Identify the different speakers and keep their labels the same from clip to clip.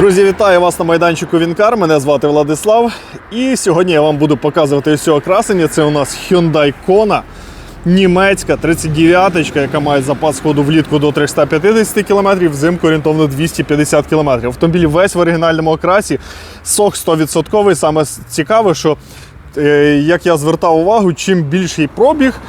Speaker 1: Друзі, вітаю вас на майданчику Вінкар. Мене звати Владислав. І сьогодні я вам буду показувати ось цього красення. Це у нас Hyundai Kona. Німецька 39-ка, яка має запас ходу влітку до 350 км, взимку орієнтовно 250 км. Автомобіль весь в оригінальному окрасі, сок 100%. Саме цікаве, що е, як я звертав увагу, чим більший пробіг,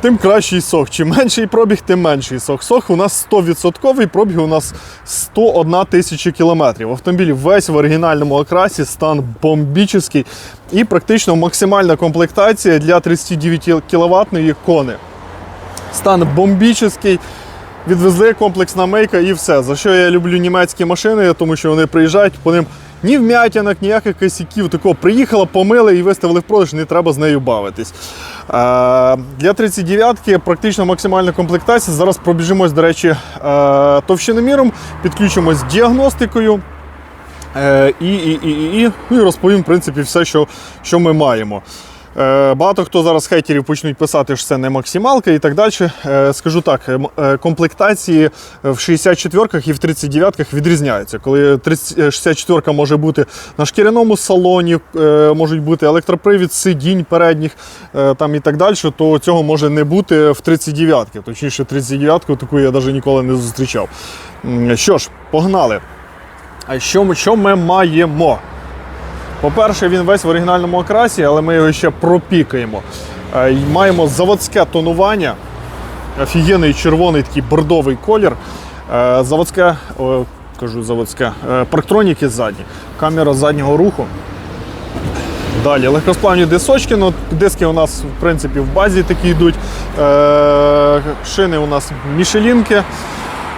Speaker 1: тим кращий сок. Чим менший пробіг, тим менший сок. Сок у нас 100%, пробіг у нас 101 тисяча кілометрів. Автомобіль весь в оригінальному окрасі, стан бомбічний і практично максимальна комплектація для 39 кВт кони. Стан бомбічний. Відвезли комплексна мейка і все. За що я люблю німецькі машини, тому що вони приїжджають по ним ні вм'ятінок, ніяких косяків. Такого приїхала, помили і виставили в продаж, не треба з нею бавитись. Е, для 39-ки практично максимальна комплектація. Зараз пробіжимось, до речі, е, товщиноміром, підключимось діагностикою. Е, і, і, і, і, і розповім в принципі все, що, що ми маємо. Е, Багато хто зараз хейтерів почнуть писати, що це не максималка і так далі. Е, Скажу так, е, комплектації в 64-ках і в 39-ках відрізняються. Коли 30 е, 64-ка може бути на шкіряному салоні, можуть бути електропривід сидінь передніх там і так далі, то цього може не бути в 39-ки. Точніше, 39-ку таку я навіть ніколи не зустрічав. Що ж, погнали. А що, що ми маємо? По-перше, він весь в оригінальному окрасі, але ми його ще пропікаємо. Е, Маємо заводське тонування, офігенний червоний такий бордовий колір. Е, Заводське, кажу заводське, е, парктроніки задні, камера заднього руху. Далі легкосплавні дисочки, ну, диски у нас в принципі в базі такі йдуть. Шини у нас мішелінки.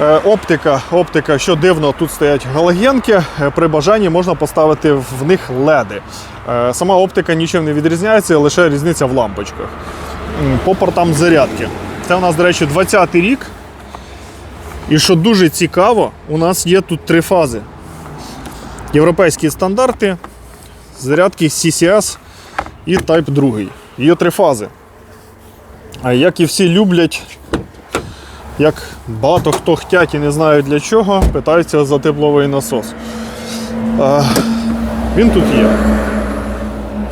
Speaker 1: Е, Оптика, оптика, що дивно, тут стоять галогенки. Е, При бажанні можна поставити в них леди. Е, Сама оптика нічим не відрізняється, лише різниця в лампочках. По портам зарядки. Це у нас, до речі, 20-й рік. І що дуже цікаво, у нас є тут три фази. Європейські стандарти, зарядки CCS і Type 2. Є три фази. А як і всі люблять як багато хто хотять і не знають для чого, питаються за тепловий насос. А, він тут є.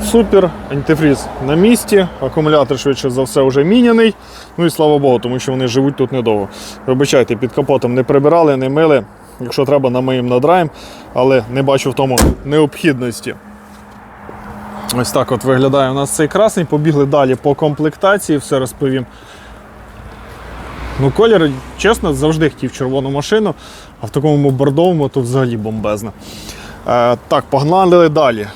Speaker 1: Супер, антифріз на місці, акумулятор швидше за все вже міняний. Ну і слава Богу, тому що вони живуть тут недовго. Вибачайте, під капотом не прибирали, не мили. Якщо треба, намиємо надраємо, але не бачу в тому необхідності. Ось так от виглядає у нас цей красний. Побігли далі по комплектації, все розповім. Ну, колір, чесно, завжди хотів червону машину, а в такому бордовому то взагалі бомбезно. Е, так, погнали далі.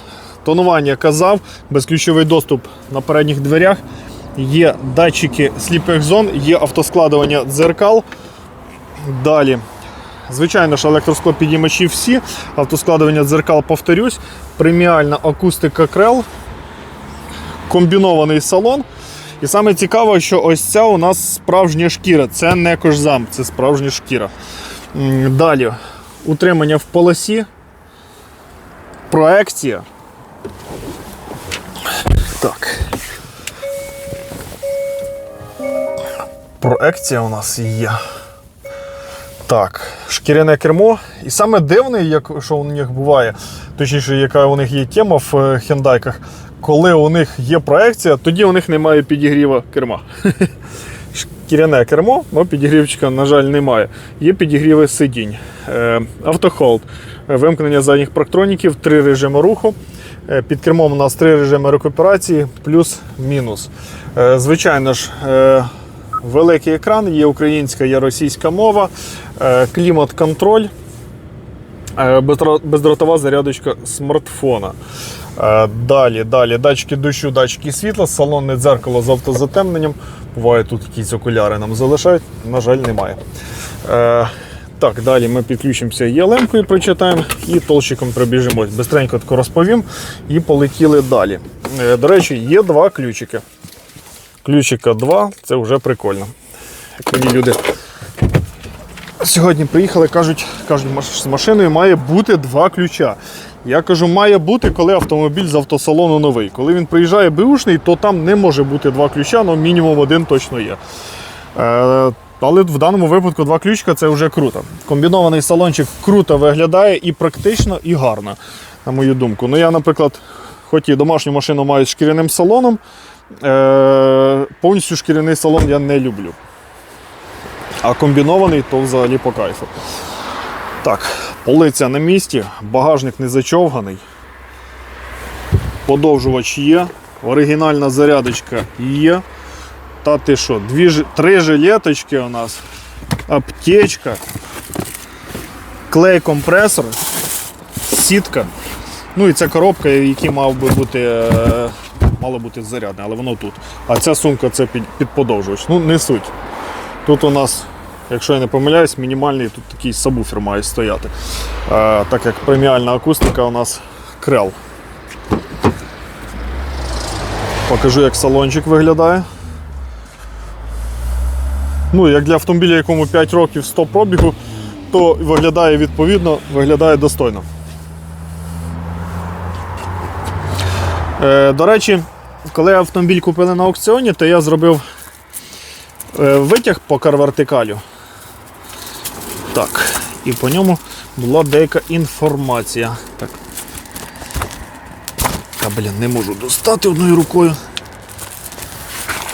Speaker 1: Тонування казав, безключовий доступ на передніх дверях. Є датчики сліпих зон, є автоскладування дзеркал. Далі. Звичайно ж, електросклопідіймачі всі, автоскладування дзеркал, повторюсь, преміальна акустика крел, комбінований салон. І саме цікаве, що ось ця у нас справжня шкіра. Це не кожзам, це справжня шкіра. Далі. Утримання в полосі. Проекція. Так. Проекція у нас є. Так, шкіряне кермо. І саме дивне, як що у них буває, точніше, яка у них є тема в е, хендайках, коли у них є проекція, тоді у них немає підігріва керма. Шкіряне кермо, але підігрівчика, на жаль, немає. Є підігріви сидінь. Е, Автохолд, е, вимкнення задніх парктроніків, три режими руху. Е, Під кермом у нас три режими рекуперації, плюс-мінус. Звичайно ж, великий екран, є українська, є російська мова, клімат-контроль, бездротова зарядочка смартфона. Е, Далі, далі, датчики дощу, датчики світла, салонне дзеркало з автозатемненням. Буває, тут якісь окуляри нам залишають, на жаль, немає. Е, Так, далі ми підключимося ЄЛМ-кою, прочитаємо і толщиком пробіжимось. Бистренько тако розповім і полетіли далі. Е, До речі, є два ключики. Ключика 2, це вже прикольно. Як мені люди сьогодні приїхали, кажуть, кажуть, з машиною має бути два ключа. Я кажу, має бути, коли автомобіль з автосалону новий. Коли він приїжджає беушний, то там не може бути два ключа, але мінімум один точно є. Е, Але в даному випадку два ключика це вже круто. Комбінований салончик круто виглядає і практично, і гарно, на мою думку. Ну я, наприклад, хоч і домашню машину маю з шкіряним салоном, е- повністю шкіряний салон я не люблю. А комбінований то взагалі по кайфу. Так, полиця на місці, багажник не зачовганий. Подовжувач є, оригінальна зарядочка є. Та ти що, дві, три жилеточки у нас, аптечка, клей-компресор, сітка. Ну і ця коробка, якій мав би бути, е, мало бути зарядне, але воно тут. А ця сумка це під, під подовжувач. Ну, не суть. Тут у нас, якщо я не помиляюсь, мінімальний тут такий сабвуфер має стояти. Е, так як преміальна акустика у нас крел. Покажу, як салончик виглядає. Ну, як для автомобіля, якому 5 років 100 пробігу, то виглядає відповідно, виглядає достойно. Е, до речі, коли автомобіль купили на аукціоні, то я зробив е, витяг по карвертикалю. Так, і по ньому була деяка інформація. Так. А, блін, не можу достати одною рукою.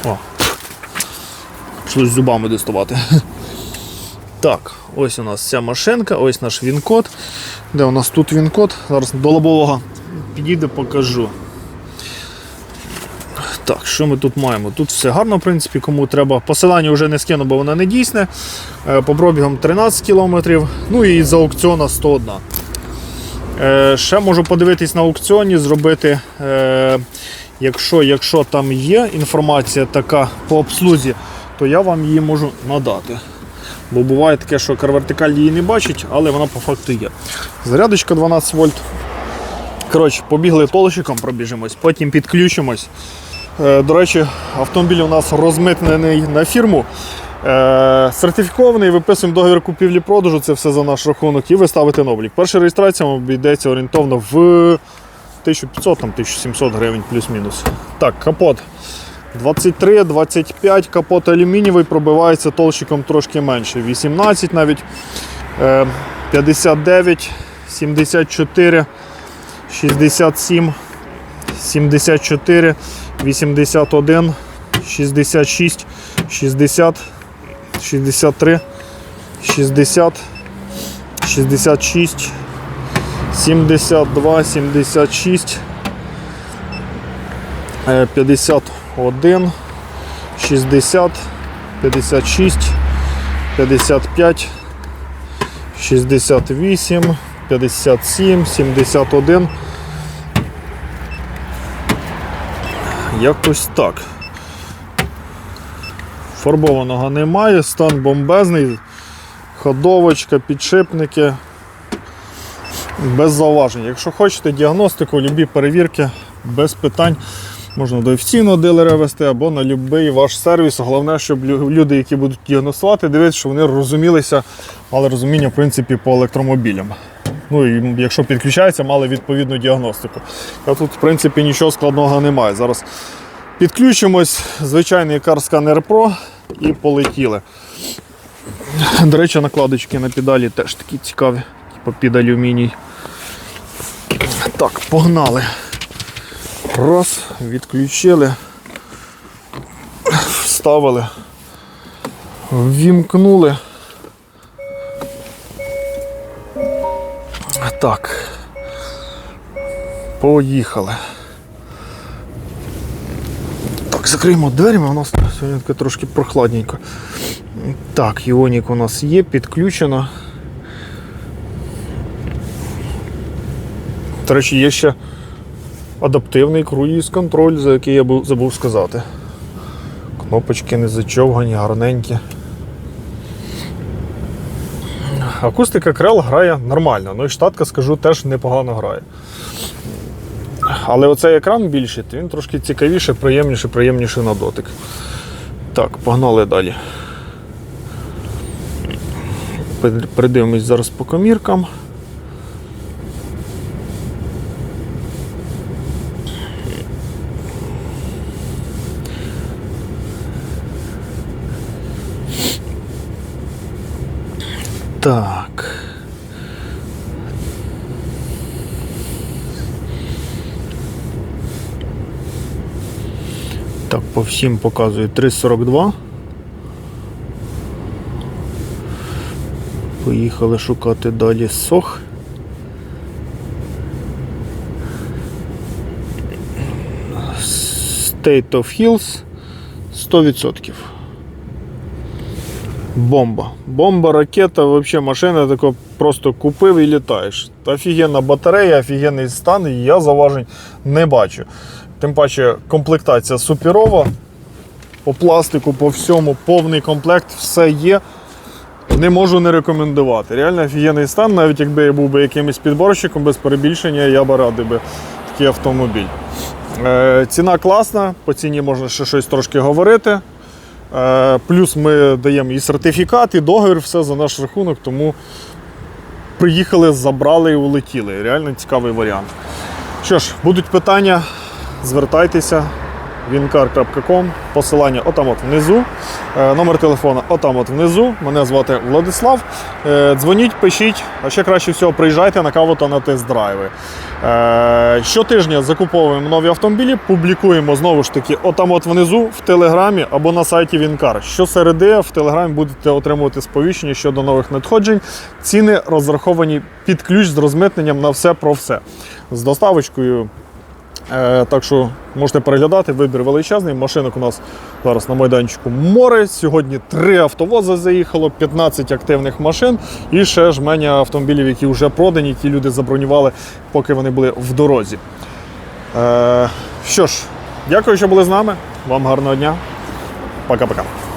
Speaker 1: О, Щось зубами доставати. Так, ось у нас ця машинка, ось наш він-код. Де у нас тут він-код? Зараз до лобового підійде, покажу. Так, що ми тут маємо? Тут все гарно, в принципі, кому треба. Посилання вже не скину, бо воно не дійсне. Е, По пробігам 13 кілометрів, ну і за аукціона 101. Е, ще можу подивитись на аукціоні, зробити, е, якщо, якщо там є інформація така по обслузі, то я вам її можу надати. Бо буває таке, що карвертикаль її не бачить, але вона по факту є. Зарядочка 12 вольт. Коротше, побігли толщиком, пробіжимось, потім підключимось. Е, До речі, автомобіль у нас розмитнений на фірму. Е, Сертифікований, виписуємо договір купівлі-продажу, це все за наш рахунок, і ви ставите на облік. Перша реєстрація вам обійдеться орієнтовно в 1500-1700 гривень плюс-мінус. Так, капот. 23, 25, капот алюмінієвий пробивається толщиком трошки менше. 18 навіть. Е, 59, 74, 67, 74, 81, 66, 60, 63, 60, 66, 72, 76, е, 51, 60, 56, 55, 68, 57, 71. Якось так. Фарбованого немає, стан бомбезний, ходовочка, підшипники. Без зауважень. Якщо хочете діагностику, любі перевірки, без питань. Можна до офіційного дилера вести або на будь-який ваш сервіс. Головне, щоб люди, які будуть діагностувати, дивитися, що вони розумілися, мали розуміння в принципі, по електромобілям. Ну і якщо підключаються, мали відповідну діагностику. А тут, в принципі, нічого складного немає. Зараз підключимось, звичайний Car Scanner Pro і полетіли. До речі, накладочки на педалі теж такі цікаві, типу під алюміній. Так, погнали. Раз, відключили, вставили, ввімкнули. Так. Поїхали. Так, закриємо двері, у нас сьогодні таке трошки прохладненько. Так, іонік у нас є, підключено. До речі, є ще адаптивний круїз контроль, за який я забув сказати. Кнопочки не зачовгані, гарненькі. Акустика Крел грає нормально, ну і штатка, скажу, теж непогано грає. Але оцей екран більший, то він трошки цікавіше, приємніше, приємніше на дотик. Так, погнали далі. Придивимось зараз по коміркам. Так. Так, по всім показую 3,42. Поїхали шукати далі сох. State of Hills 100%. Бомба. Бомба, ракета, взагалі машина тако просто купив і літаєш. Офігенна батарея, офігенний стан, і я заважень не бачу. Тим паче комплектація суперова. По пластику, по всьому, повний комплект, все є. Не можу не рекомендувати. Реально офігенний стан, навіть якби я був би якимось підборщиком без перебільшення, я би радий би такий автомобіль. Е, ціна класна, по ціні можна ще щось трошки говорити. Е, плюс ми даємо і сертифікат, і договір, все за наш рахунок, тому приїхали, забрали і улетіли. Реально цікавий варіант. Що ж, будуть питання, звертайтеся wincar.com, посилання отам от внизу. Е, Номер телефона отам от внизу. Мене звати Владислав. Е, Дзвоніть, пишіть, а ще краще всього приїжджайте на каву та на тест-драйви. Е, Щотижня закуповуємо нові автомобілі, публікуємо знову ж таки отам от внизу в телеграмі або на сайті Вінкар. Щосереди в телеграмі будете отримувати сповіщення щодо нових надходжень. Ціни розраховані під ключ з розмитненням на все про все. З доставочкою так що можете переглядати, вибір величезний. Машинок у нас зараз на майданчику море. Сьогодні три автовози заїхало, 15 активних машин і ще жменя автомобілів, які вже продані, які люди забронювали, поки вони були в дорозі. Е, що ж, дякую, що були з нами. Вам гарного дня. Пока-пока.